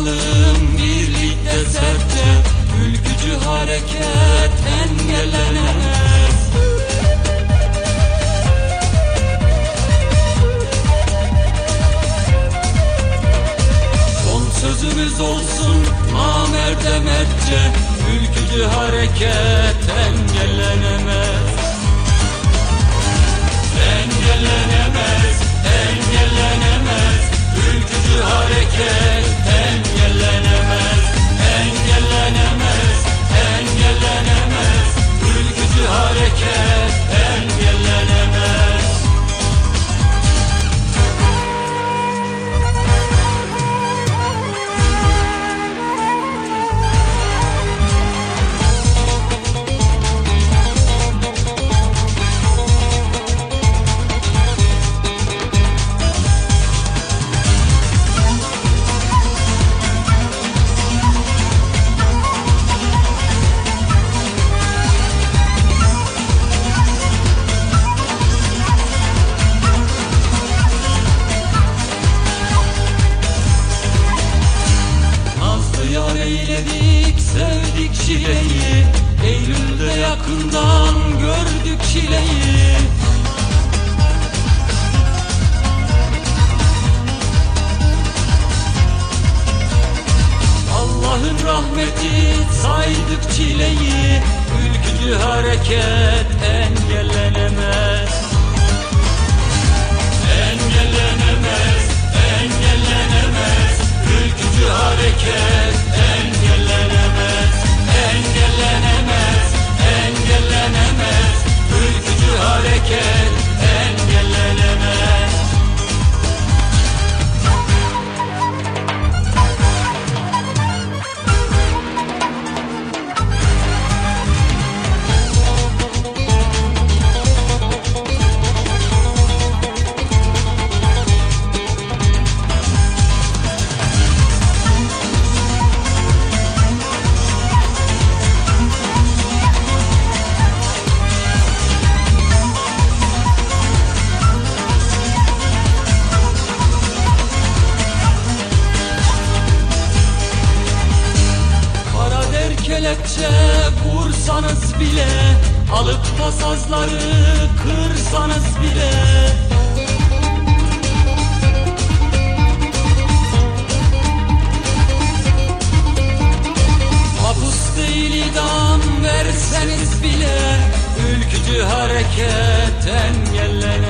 Koşalım birlikte sertçe Ülkücü hareket engellenemez. Son sözümüz olsun namerde mertçe Ülkücü hareket Engellenemez, çileyi Eylül'de yakından gördük çileyi. Allah'ın rahmeti saydık çileyi Ülkücü hareket engellenemez der kelepçe vursanız bile Alıp da sazları kırsanız bile. Hapus değil idam verseniz bile Ülkücü hareket engellenemez